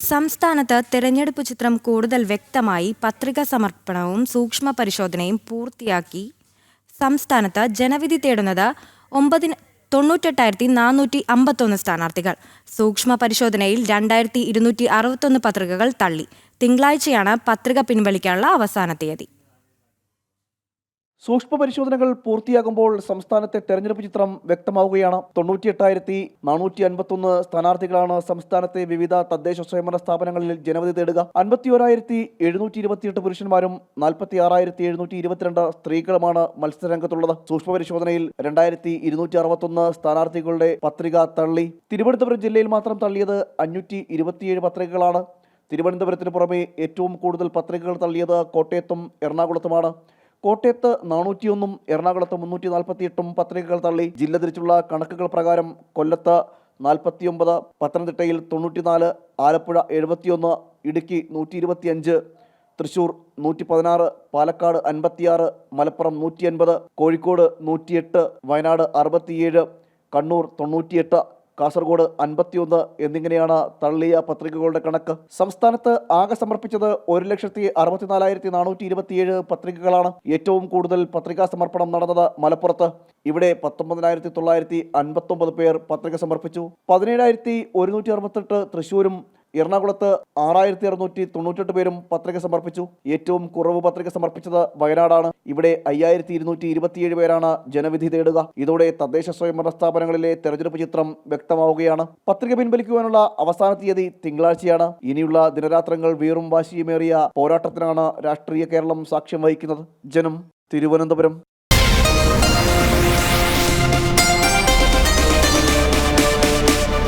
സംസ്ഥാനത്ത് തെരഞ്ഞെടുപ്പ് ചിത്രം കൂടുതൽ വ്യക്തമായി പത്രിക സമർപ്പണവും സൂക്ഷ്മ പരിശോധനയും പൂർത്തിയാക്കി. സംസ്ഥാനത്ത് ജനവിധി തേടുന്നത് ഒമ്പതിന് തൊണ്ണൂറ്റെട്ടായിരത്തി നാനൂറ്റി അമ്പത്തൊന്ന് സ്ഥാനാർത്ഥികൾ. സൂക്ഷ്മ പരിശോധനയിൽ രണ്ടായിരത്തി ഇരുന്നൂറ്റി അറുപത്തൊന്ന് പത്രികകൾ തള്ളി. തിങ്കളാഴ്ചയാണ് പത്രിക പിൻവലിക്കാനുള്ള അവസാന തീയതി. സൂക്ഷ്മ പരിശോധനകൾ പൂർത്തിയാകുമ്പോൾ സംസ്ഥാനത്തെ തെരഞ്ഞെടുപ്പ് ചിത്രം വ്യക്തമാവുകയാണ്. തൊണ്ണൂറ്റിയെട്ടായിരത്തി നാനൂറ്റി അൻപത്തൊന്ന് സ്ഥാനാർത്ഥികളാണ് സംസ്ഥാനത്തെ വിവിധ തദ്ദേശ സ്വയംഭരണ സ്ഥാപനങ്ങളിൽ ജനവധി തേടുക. അൻപത്തി ഒരായിരത്തി എഴുന്നൂറ്റി ഇരുപത്തിയെട്ട് പുരുഷന്മാരും നാൽപ്പത്തി ആറായിരത്തി എഴുന്നൂറ്റി ഇരുപത്തിരണ്ട് സ്ത്രീകളുമാണ് മത്സരരംഗത്തുള്ളത്. സൂക്ഷ്മ പരിശോധനയിൽ രണ്ടായിരത്തി ഇരുന്നൂറ്റി അറുപത്തൊന്ന് സ്ഥാനാർത്ഥികളുടെ പത്രിക തള്ളി. തിരുവനന്തപുരം ജില്ലയിൽ മാത്രം തള്ളിയത് അഞ്ഞൂറ്റി ഇരുപത്തിയേഴ് പത്രികകളാണ്. തിരുവനന്തപുരത്തിന് പുറമെ ഏറ്റവും കൂടുതൽ പത്രികകൾ തള്ളിയത് കോട്ടയത്തും എറണാകുളത്തുമാണ്. കോട്ടയത്ത് നാനൂറ്റിയൊന്നും എറണാകുളത്ത് മുന്നൂറ്റി നാൽപ്പത്തിയെട്ടും പത്രികകൾ തള്ളി. ജില്ല തിരിച്ചുള്ള കണക്കുകൾ പ്രകാരം കൊല്ലത്ത് നാൽപ്പത്തിയൊമ്പത് പത്തനംതിട്ടയിൽ തൊണ്ണൂറ്റിനാല് ആലപ്പുഴ എഴുപത്തിയൊന്ന് ഇടുക്കി നൂറ്റി ഇരുപത്തിയഞ്ച് തൃശൂർ നൂറ്റി പതിനാറ് പാലക്കാട് അൻപത്തിയാറ് മലപ്പുറം നൂറ്റി അൻപത് കോഴിക്കോട് നൂറ്റിയെട്ട് വയനാട് അറുപത്തിയേഴ് കണ്ണൂർ തൊണ്ണൂറ്റിയെട്ട് കാസർഗോഡ് അൻപത്തിയൊന്ന് എന്നിങ്ങനെയാണ് തള്ളിയ പത്രികകളുടെ കണക്ക്. സംസ്ഥാനത്ത് ആകെ സമർപ്പിച്ചത് ഒരു ലക്ഷത്തി അറുപത്തിനാലായിരത്തി നാനൂറ്റി ഇരുപത്തിയേഴ് പത്രികകളാണ്. ഏറ്റവും കൂടുതൽ പത്രികാ സമർപ്പണം നടന്നത് മലപ്പുറത്ത്. ഇവിടെ പത്തൊമ്പതിനായിരത്തി തൊള്ളായിരത്തി അൻപത്തൊമ്പത് പേർ പത്രിക സമർപ്പിച്ചു. പതിനേഴായിരത്തി ഒരുന്നൂറ്റി അറുപത്തെട്ട് തൃശ്ശൂരും എറണാകുളത്ത് ആറായിരത്തി അറുന്നൂറ്റി തൊണ്ണൂറ്റെട്ട് പേരും പത്രിക സമർപ്പിച്ചു. ഏറ്റവും കുറവ് പത്രിക സമർപ്പിച്ചത് വയനാടാണ്. ഇവിടെ അയ്യായിരത്തി ഇരുന്നൂറ്റി ഇരുപത്തിയേഴ് പേരാണ് ജനവിധി തേടുക. ഇതോടെ തദ്ദേശ സ്വയംഭരണ സ്ഥാപനങ്ങളിലെ തെരഞ്ഞെടുപ്പ് ചിത്രം വ്യക്തമാവുകയാണ്. പത്രിക പിൻവലിക്കുവാനുള്ള അവസാന തീയതി തിങ്കളാഴ്ചയാണ്. ഇനിയുള്ള ദിനരാത്രങ്ങൾ വീറും വാശിയുമേറിയ പോരാട്ടത്തിനാണ് രാഷ്ട്രീയ കേരളം സാക്ഷ്യം വഹിക്കുന്നത്. ജനം തിരുവനന്തപുരം.